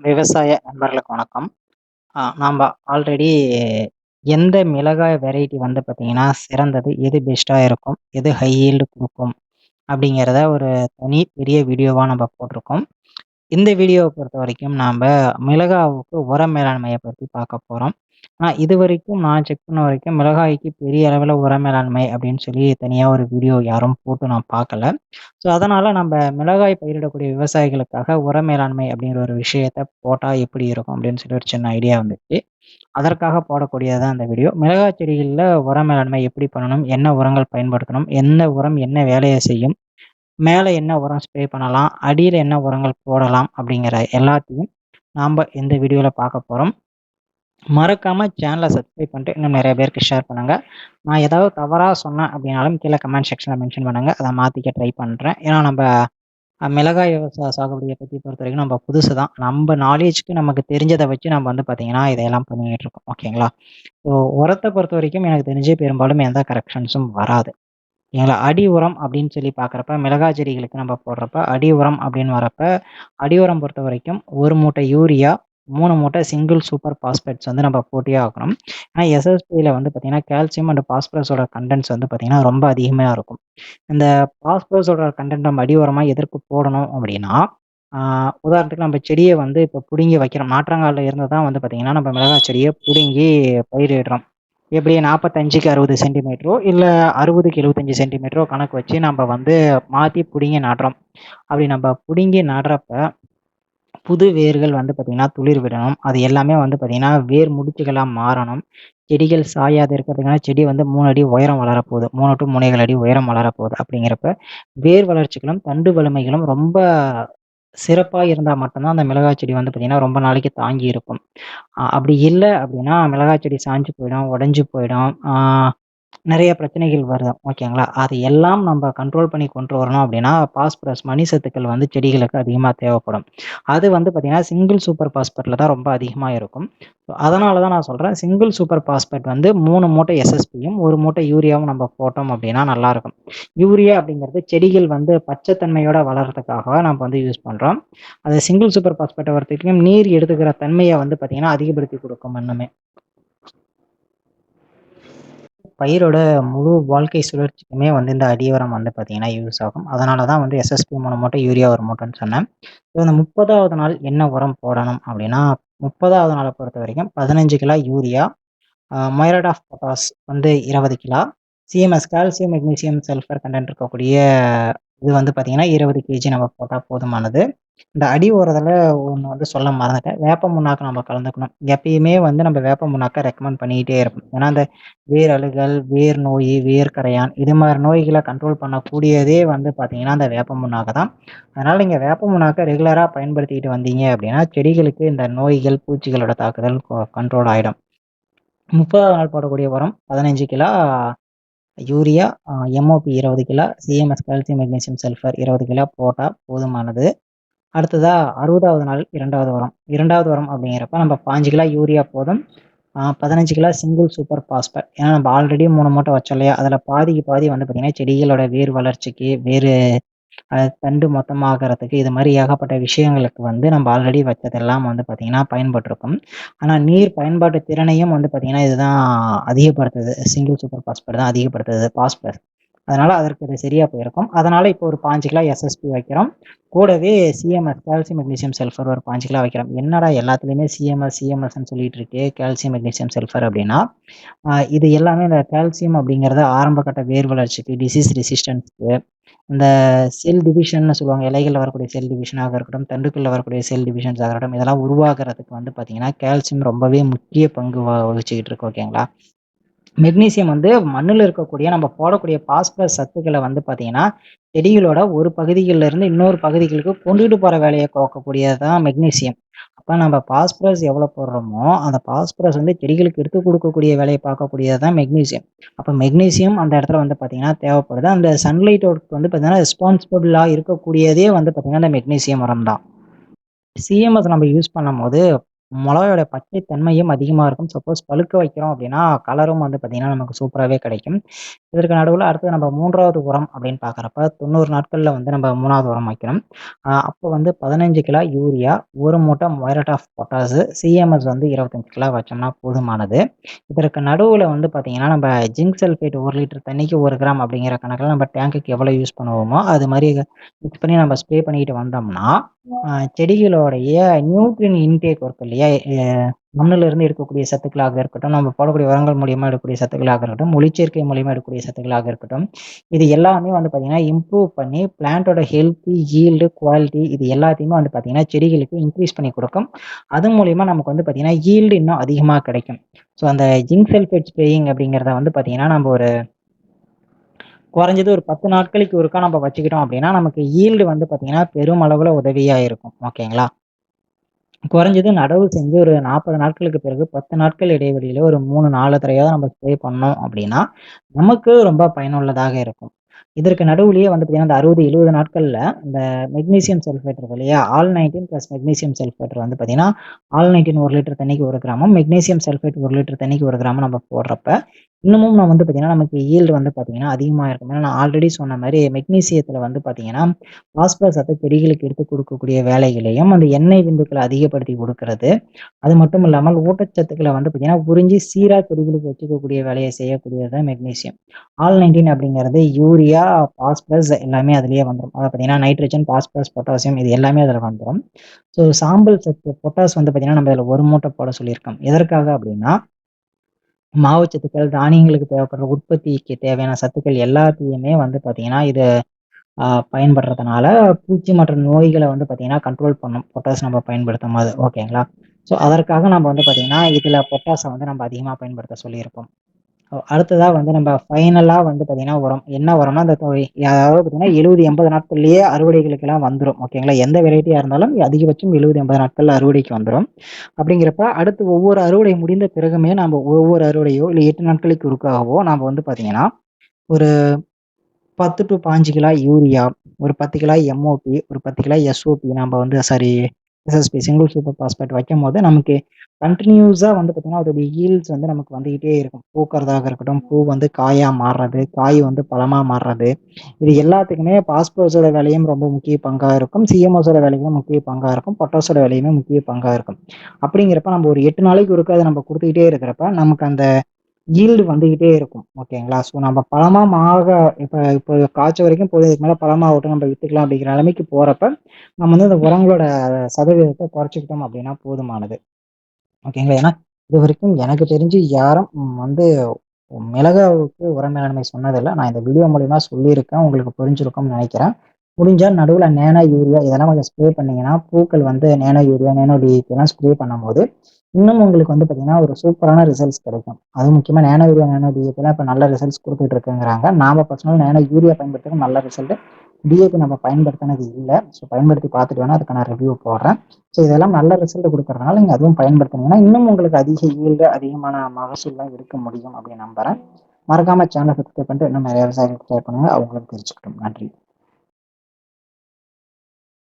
விவசாய நண்பர்களுக்கு வணக்கம். நாம் நாம்ப ஆல்ரெடி எந்த மிளகாய் வெரைட்டி வந்து பார்த்தீங்கன்னா, சிறந்தது, எது பெஸ்ட்டா இருக்கும், எது ஹை ஈல்டு கொடுக்கும் அப்படிங்கிறத ஒரு தனி பெரிய வீடியோவா நம்ம போட்டிருக்கோம். இந்த வீடியோவ பொறுத்தவரைக்கும் நாம் மிளகாவுக்கு உர மேலாண்மைய பத்தி பார்க்க போறோம். ஆனா இதுவரைக்கும் நான் செக் பண்ண வரைக்கும் மிளகாய்க்கு பெரிய அளவில் உர மேலாண்மை அப்படின்னு சொல்லி தனியா ஒரு வீடியோ யாரும் போட்டு நான் பார்க்கல. ஸோ அதனால நம்ப மிளகாய் பயிரிடக்கூடிய விவசாயிகளுக்காக உர மேலாண்மை அப்படிங்கிற ஒரு விஷயத்த போட்டா எப்படி இருக்கும் அப்படின்னு சொல்லி ஒரு சின்ன ஐடியா வந்துச்சு. அதற்காக போடக்கூடியது தான் இந்த வீடியோ. மிளகாய் செடிகள்ல உர மேலாண்மை எப்படி பண்ணணும்? என்ன உரங்கள் பயன்படுத்தணும்? எந்த உரம் என்ன வேலைய செய்யும்? மேலே என்ன உரம் ஸ்ப்ரே பண்ணலாம்? அடியில் என்ன உரங்கள் போடலாம்? அப்படிங்கிற எல்லாத்தையும் நாம் இந்த வீடியோவில் பார்க்க போகிறோம் மறக்காம சேனலை சப்ஸ்கிரைப் பண்ணிட்டு இன்னும் நிறைய பேருக்கு ஷேர் பண்ணுங்கள் நான் ஏதாவது தவறாக சொன்னேன் அப்படின்னாலும் கீழே கமெண்ட் செக்ஷனில் மென்ஷன் பண்ணுங்க. அதை மாற்றிக்க ட்ரை பண்ணுறேன் ஏன்னா நம்ம மிளகாய் விவசாய சாகுபடியை பற்றி பொறுத்த வரைக்கும் நம்ம புதுசு தான். நம்ம நாலேஜுக்கு நமக்கு தெரிஞ்சதை வச்சு நம்ம வந்து பார்த்திங்கன்னா இதையெல்லாம் பண்ணிக்கிட்டு இருக்கோம். ஓகேங்களா? ஸோ உரத்தை பொறுத்த வரைக்கும் எனக்கு தெரிஞ்சு பெரும்பாலும் எந்த கரெக்ஷன்ஸும் வராது. ஓகேங்களா? அடி உரம் அப்படின்னு சொல்லி பார்க்குறப்ப, மிளகாய் செடிகளுக்கு நம்ம போடுறப்ப, அடி உரம் அப்படின்னு வரப்ப, அடி உரம் பொறுத்த வரைக்கும் ஒரு மூட்டை யூரியா, மூணு மூட்டை சிங்கிள் சூப்பர் பாஸ்பேட்ஸ் வந்து நம்ம போட்டியே ஆகணும். ஏன்னா எஸ்எஸ்பியில் வந்து பார்த்திங்கன்னா கால்சியம் அண்ட் பாஸ்பரஸோட கண்டென்ட்ஸ் வந்து பார்த்திங்கன்னா ரொம்ப அதிகமாக இருக்கும். இந்த பாஸ்பரஸோட கண்டென்ட் நம்ம அடி உரமாக எதற்கு போடணும் அப்படின்னா, உதாரணத்துக்கு நம்ம செடியை வந்து இப்போ பிடுங்கி வைக்கிறோம். நாற்றங்காலில் இருந்து தான் வந்து பார்த்தீங்கன்னா, நம்ம மிளகாய் செடியை பிடுங்கி பயிரிடுறோம். எப்படி 45க்கு 60 சென்டிமீட்டரோ, இல்லை அறுபதுக்கு எழுபத்தஞ்சி சென்டிமீட்டரோ கணக்கு வச்சு நம்ம வந்து மாற்றி பிடுங்கி நடுறோம். அப்படி நம்ம பிடுங்கி நடுறப்ப, புது வேர்கள் வந்து பார்த்திங்கன்னா துளிர் விடணும். அது எல்லாமே வந்து பார்த்திங்கன்னா வேர் முடிச்சுகளாக மாறணும். செடிகள் சாயாது இருக்கிறதுக்கான செடி வந்து மூணு அடி உயரம் வளரப்போகுது. 3 டூ 3 1/2 அடி உயரம் வளரப்போகுது. அப்படிங்கிறப்ப, வேர் வளர்ச்சிகளும், தண்டு வலிமைகளும் ரொம்ப சிறப்பா இருந்தா மட்டும்தான் அந்த மிளகாய் செடி வந்து பார்த்தீங்கன்னா, ரொம்ப நாளைக்கு தாங்கி இருக்கும். அ அப்படி இல்ல அப்படின்னா, மிளகாய் செடி சாஞ்சு போயிடும், உடைஞ்சு போயிடும். நிறைய பிரச்சனைகள் வரும். ஓகேங்களா? அது எல்லாம் நம்ம கண்ட்ரோல் பண்ணி கொண்டு வரணும் அப்படின்னா, பாஸ்பரஸ் மணி சத்துக்கள் வந்து செடிகளுக்கு அதிகமா தேவைப்படும். அது வந்து பார்த்தீங்கன்னா, சிங்கிள் சூப்பர் பாஸ்பேட்ல தான் ரொம்ப அதிகமா இருக்கும். அதனால தான் நான் சொல்றேன், சிங்கிள் சூப்பர் பாஸ்பேட் வந்து 3 மூட்டை எஸ்எஸ்பியும், 1 மூட்டை யூரியாவும் நம்ம போட்டோம் அப்படின்னா நல்லாயிருக்கும் யூரியா அப்படிங்கிறது செடிகள் வந்து பச்சை தன்மையோட வளர்றதுக்காக நம்ம வந்து யூஸ் பண்றோம். அது சிங்கிள் சூப்பர் பாஸ்பேட்ட பொறுத்தவரைக்கும் நீர் எடுத்துக்கிற தன்மையை வந்து பார்த்தீங்கன்னா, அதிகப்படுத்தி கொடுக்கும் இன்னுமே. பயிரோட முழு வாழ்க்கை சுழற்சிக்குமே வந்து இந்த அடி வந்து பார்த்தீங்கன்னா, யூஸ் ஆகும். அதனால தான் வந்து எஸ்எஸ்பி மூணு மூட்டை, யூரியா ஒரு மூட்டைன்னு சொன்னேன். ஸோ இந்த 30வது நாள் என்ன உரம் போடணும் அப்படின்னா, முப்பதாவது நாளை பொறுத்த வரைக்கும் பதினஞ்சு கிலோ யூரியா, அ ஆஃப் பொட்டாஸ் வந்து 20 kilo, CMS calcium, magnesium, sulphur content இருக்கக்கூடிய இது வந்து பார்த்தீங்கன்னா, 20 கேஜி நம்ம போட்டால் போதுமானது. இந்த அடி ஓரத்தில் ஒன்று வந்து சொல்ல மறந்துட்டேன். வேப்ப புண்ணாக்கு நம்ம கலந்துக்கணும். எப்பயுமே வந்து நம்ம வேப்ப முன்னாக்க ரெக்கமெண்ட் பண்ணிக்கிட்டே இருப்போம். ஏன்னா, அந்த வேர் அழுகல், வேர் நோய் வேர் கரையான் இது மாதிரி நோய்களை கண்ட்ரோல் பண்ணக்கூடியதே வந்து பார்த்தீங்கன்னா, அந்த வேப்ப புண்ணாக்கு தான். அதனால் நீங்கள் வேப்ப முன்னாக்க ரெகுலராக பயன்படுத்திக்கிட்டு வந்தீங்க அப்படின்னா, செடிகளுக்கு இந்த நோய்கள், பூச்சிகளோட தாக்குதல் கண்ட்ரோல் ஆகிடும் முப்பதாவது நாள் போடக்கூடிய உரம் 15 kilo urea, MOP 20 kilo, CMS calcium, magnesium, sulphur 20 kilo போட்டால் போதுமானது. அடுத்ததாக அறுபதாவது நாள் இரண்டாவது உரம். இரண்டாவது உரம் அப்படிங்கிறப்ப நம்ம பாஞ்சு கிலோ யூரியா போதும். பதினஞ்சு கிலோ சிங்கிள் சூப்பர் பாஸ்பேட். ஏன்னா நம்ம ஆல்ரெடி மூணு மூட்டை வச்சோம் இல்லையா? அதில் பாதிக்கு பாதி வந்து பார்த்தீங்கன்னா, செடிகளோட வேர் வளர்ச்சிக்கு, வேறு அது தண்டு மொத்தமாகறதுக்கு இது மாதிரி ஏகப்பட்ட விஷயங்களுக்கு வந்து நம்ம ஆல்ரெடி வச்சதெல்லாம் வந்து பார்த்திங்கன்னா பயன்பட்டிருக்கும் ஆனா நீர் பயன்பாட்டு திறனையும் வந்து பார்த்திங்கன்னா இதுதான் அதிகப்படுத்துது. சிங்கிள் சூப்பர் பாஸ்பேட் தான் அதிகப்படுத்துது பாஸ்பரஸ். அதனால அதற்கு அது சரியா போயிருக்கும். அதனால இப்போ ஒரு பாஞ்சு கிலோ எஸ்எஸ்பி வைக்கிறோம். கூடவே சிஎம்எஸ் கால்சியம், மெக்னீசியம், சல்ஃபர் ஒரு பாஞ்சு கிலோ வைக்கிறோம். என்னடா எல்லாத்துலேயுமே சிஎம்எஸ், சிஎம்எஸ்ன்னு சொல்லிட்டு இருக்கே, கால்சியம், மெக்னீசியம், சல்ஃபர் அப்படின்னா, இது எல்லாமே இந்த கால்சியம் அப்படிங்கிறது ஆரம்ப கட்ட வேர் வளர்ச்சிக்கு, டிசீஸ் ரெசிஸ்டன்ஸ்க்கு, இந்த செல் டிவிஷன்னு சொல்லுவாங்க. இலைகளில் வரக்கூடிய செல் டிவிஷனாக இருக்கட்டும், தண்டுகள்ல வரக்கூடிய செல் டிவிஷன்ஸாக இருக்கட்டும், இதெல்லாம் உருவாகிறதுக்கு வந்து பார்த்தீங்கன்னா, கால்சியம் ரொம்பவே முக்கிய பங்கு வ வகிச்சுக்கிட்டு இருக்கு. ஓகேங்களா? மெக்னீசியம் வந்து மண்ணில் இருக்கக்கூடிய நம்ம போடக்கூடிய பாஸ்பரஸ் சத்துக்களை வந்து பார்த்தீங்கன்னா, செடிகளோட ஒரு பகுதிகளில் இருந்து இன்னொரு பகுதிகளுக்கு கொண்டுட்டு போகிற வேலையை கோக்கக்கூடியது தான் மெக்னீசியம். அப்போ நம்ம பாஸ்பரஸ் எவ்வளோ போடுறோமோ, அந்த பாஸ்பரஸ் வந்து செடிகளுக்கு எடுத்துக் கொடுக்கக்கூடிய வேலையை பார்க்கக்கூடியது தான் மெக்னீசியம். அப்போ மெக்னீசியம் அந்த இடத்துல வந்து பார்த்தீங்கன்னா, தேவைப்படுது. அந்த சன்லைட்டோட வந்து பார்த்தீங்கன்னா, ரெஸ்பான்சிபிளாக இருக்கக்கூடியதே வந்து பார்த்தீங்கன்னா, அந்த மெக்னீசியம் உரம் தான். சிஎம்எஸ் நம்ம யூஸ் பண்ணும்போது, மிளகாயோட பச்சை தன்மையும் அதிகமாக இருக்கும். சப்போஸ் பழுக்க வைக்கிறோம் அப்படின்னா கலரும் வந்து பார்த்திங்கன்னா நமக்கு சூப்பராகவே கிடைக்கும். இதற்கு நடுவில் அடுத்து நம்ம மூன்றாவது உரம் அப்படின்னு பார்க்குறப்ப தொண்ணூறு நாட்களில் வந்து நம்ம மூணாவது உரம் வைக்கணும். அப்போ வந்து பதினஞ்சு கிலோ யூரியா ஒரு மூட்டை மொயரட் ஆஃப் பொட்டாஸு சிஎம்எஸ் வந்து இருபத்தஞ்சு கிலோ வச்சோம்னா போதுமானது. இதற்கு நடுவில் வந்து பார்த்திங்கன்னா நம்ம ஜிங்க் சல்ஃபேட் ஒரு லிட்டர் தண்ணிக்கு ஒரு கிராம் அப்படிங்கிற கணக்கில் நம்ம டேங்குக்கு எவ்வளோ யூஸ் பண்ணுவோமோ அது மாதிரி மிக்ஸ் பண்ணி நம்ம ஸ்ப்ரே பண்ணிக்கிட்டு வந்தோம்னா செடிகளோடைய நியூட்ரின் இன்டேக் இருக்கு இல்லையா? மண்ணிலிருந்து எடுக்கக்கூடிய சத்துக்களாக இருக்கட்டும் நம்ம போடக்கூடிய உரங்கள் மூலியமாக எடுக்கக்கூடிய சத்துக்களாக இருக்கட்டும் ஒளிச்சேர்க்கை மூலியமாக எடுக்கக்கூடிய சத்துக்களாக இருக்கட்டும் இது எல்லாமே வந்து பார்த்தீங்கன்னா இம்ப்ரூவ் பண்ணி பிளான்ட்டோட ஹெல்த்தி ஈல்டு குவாலிட்டி இது எல்லாத்தையுமே வந்து பார்த்தீங்கன்னா செடிகளுக்கு இன்க்ரீஸ் பண்ணி கொடுக்கும். அது மூலியமாக நமக்கு வந்து பார்த்தீங்கன்னா ஈல்டு இன்னும் அதிகமாக கிடைக்கும். ஸோ அந்த ஜிங்க் சல்ஃபேட் ஸ்ப்ரேயிங் அப்படிங்கிறத வந்து பார்த்தீங்கன்னா நம்ம ஒரு குறைஞ்சது ஒரு பத்து நாட்களுக்கு ஒருக்கா நம்ம வச்சுக்கிட்டோம் அப்படின்னா நமக்கு ஈல்டு வந்து பார்த்தீங்கன்னா பெருமளவில் உதவியாக இருக்கும். ஓகேங்களா குறைஞ்சது நடவு செஞ்சு ஒரு நாற்பது நாட்களுக்கு பிறகு பத்து நாட்கள் இடைவெளியில ஒரு மூணு நாலு தடவையாவது நம்ம ஸ்ப்ரே பண்ணோம் அப்படின்னா நமக்கு ரொம்ப பயனுள்ளதாக இருக்கும். இதற்கு நடுவுலயே வந்து பார்த்தீங்கன்னா அந்த அறுபது எழுபது நாட்களில் இந்த மெக்னீசியம் சல்ஃபேட் இருக்கு இல்லையா? All nineteen plus magnesium sulphate வந்து பார்த்தீங்கன்னா ஆல் நைன்டீன் ஒரு லிட்டர் தண்ணிக்கு ஒரு கிராமம் மெக்னீசியம் சல்ஃபேட் ஒரு லிட்டர் தண்ணிக்கு ஒரு கிராமம் நம்ம போடுறப்ப இன்னமும் நான் வந்து பார்த்தீங்கன்னா நமக்கு ஈல்டு வந்து பார்த்தீங்கன்னா அதிகமாக இருக்கும். ஏன்னா நான் ஆல்ரெடி சொன்ன மாதிரி மெக்னீசியத்தில் வந்து பார்த்தீங்கன்னா பாஸ்பரஸ் சத்து செடிகளுக்கு எடுத்து கொடுக்கக்கூடிய வேலைகளையும் அந்த எண்ணெய் விந்துக்களை அதிகப்படுத்தி கொடுக்கறது. அது மட்டும் இல்லாமல் ஊட்டச்சத்துக்களை வந்து பார்த்தீங்கன்னா உறிஞ்சி சீராக செடிகளுக்கு வச்சுக்கக்கூடிய வேலையை செய்யக்கூடியது மெக்னீசியம் ஆல் நைன்டீன் அப்படிங்கிறது யூரியா பாஸ்பரஸ் எல்லாமே அதுலேயே வந்துடும் அதை பார்த்தீங்கன்னா நைட்ரஜன் பாஸ்பரஸ் பொட்டாசியம் இது எல்லாமே அதில் வந்துடும் ஸோ சாம்பல் சத்து பொட்டாஸ் வந்து பார்த்தீங்கன்னா நம்ம அதில் ஒரு மூட்டை போட சொல்லியிருக்கோம். எதற்காக அப்படின்னா மாவுச்சத்துக்கள், தானியங்களுக்கு தேவைப்படுற உற்பத்திக்கு தேவையான சத்துக்கள் எல்லாத்தையுமே வந்து பார்த்தீங்கன்னா, இது பயன்படுறதுனால பூச்சி மற்றும் நோய்களை வந்து பார்த்தீங்கன்னா, கண்ட்ரோல் பண்ணும். பொட்டாஸ் நம்ம பயன்படுத்தும்போது. ஓகேங்களா? ஸோ, அதற்காக நம்ம வந்து பார்த்தீங்கன்னா, இதில் பொட்டாஸை வந்து நம்ம அதிகமாக பயன்படுத்த சொல்லியிருப்போம். அடுத்ததா வந்து நம்ம ஃபைனலா வந்து பாத்தீங்கன்னா உரம். என்ன உரம்னா, அந்த அதாவது பார்த்தீங்கன்னா, எழுபது எண்பது நாட்கள்லேயே அறுவடைகளுக்கெல்லாம் வந்துடும் ஓகேங்களா? எந்த வெரைட்டியா இருந்தாலும் அதிகபட்சம் எழுபது எண்பது நாட்கள்ல அறுவடைக்கு வந்துடும் அப்படிங்கிறப்ப அடுத்து ஒவ்வொரு அறுவடை முடிந்த பிறகுமே நம்ம ஒவ்வொரு அறுவடையோ, இல்லை எட்டு நாட்களுக்கு ஒருக்காகவோ நாம வந்து பார்த்தீங்கன்னா, ஒரு பத்து டு பாஞ்சு கிலோ யூரியா, ஒரு பத்து கிலோ எம்ஓபி, ஒரு பத்து கிலோ எஸ்ஓபி நம்ம வந்து sorry SSP single super phosphate வைக்கும்போது நமக்கு கண்டினியூஸாக வந்து பார்த்தீங்கன்னா, அதோடைய ஈல்ட்ஸ் வந்து நமக்கு வந்துகிட்டே இருக்கும். பூக்கிறதாக இருக்கட்டும், பூ வந்து காயாக மாறுறது, காய் வந்து பழமாக மாறுறது. இது எல்லாத்துக்குமே பாஸ்போஸோட வேலையும் ரொம்ப முக்கிய பங்காக இருக்கும். சிஎம்ஓஸோட வேலையும் முக்கிய பங்காக இருக்கும். பொட்டாஸோட வேலையுமே முக்கிய பங்காக இருக்கும். அப்படிங்கிறப்ப நம்ம ஒரு எட்டு நாளைக்கு ஒருக்கா அதை நம்ம கொடுத்துக்கிட்டே இருக்கிறப்ப, நமக்கு அந்த ஈல்டு வந்துகிட்டே இருக்கும். ஓகேங்களா? ஸோ நம்ம பழமா மாக இப்போ இப்போ காய்ச்ச வரைக்கும் போது இதுக்கு மேல பழமாகட்டும் நம்ம வித்துக்கலாம் அப்படிங்கிற நிலைமைக்கு போறப்ப, நம்ம வந்து அந்த உரங்களோட சதவீதத்தை குறைச்சிக்கிட்டோம் அப்படின்னா போதுமானது. ஓகேங்களா? ஏன்னா, இது வரைக்கும் எனக்கு தெரிஞ்சு யாரும் வந்து மிளகாவுக்கு உர மேலாண்மை சொன்னதில்லை நான் இந்த வீடியோ மூலயமா சொல்லியிருக்கேன். உங்களுக்கு புரிஞ்சிருக்கும்னு நினைக்கிறேன். முடிஞ்சால் நடுவில் நேனோ யூரியா இதெல்லாம் கொஞ்சம் ஸ்ப்ரே பண்ணிங்கன்னா பூக்கள் வந்து நேனோ யூரியா, நேனோ எல்லாம் ஸ்ப்ரே பண்ணும்போது, இன்னும் உங்களுக்கு வந்து பார்த்தீங்கன்னா, ஒரு சூப்பரான ரிசல்ட்ஸ் கிடைக்கும். அது முக்கியமாக நேனோ யூரியா, நேனோ டிஏபிலாம் இப்போ நல்ல ரிசல்ட்ஸ் கொடுத்துட்டு இருக்குங்கிறாங்க. நாம பர்சனல் நேனோ யூரியா பயன்படுத்துறது நல்ல ரிசல்ட். டிஏபி நம்ம பயன்படுத்தினது இல்லை ஸோ பயன்படுத்தி பார்த்துட்டு வேணா அதுக்கான ரிவ்யூ போடுறேன். ஸோ இதெல்லாம் நல்ல ரிசல்ட் கொடுக்குறதுனால நீங்கள் அதுவும் பயன்படுத்தினீங்கன்னா இன்னும் உங்களுக்கு அதிக ஈல்டு, அதிகமான மகசூல்லாம் இருக்க முடியும் அப்படின்னு நம்புகிறேன் மறக்காமல் சேனலை சப்ஸ்கிரைப் பண்ணிட்டு இன்னும் நிறைய விவசாயிகளுக்கு ஷேர் பண்ணுங்க. அவங்களும் தெரிஞ்சுக்கிட்டோம் நன்றி.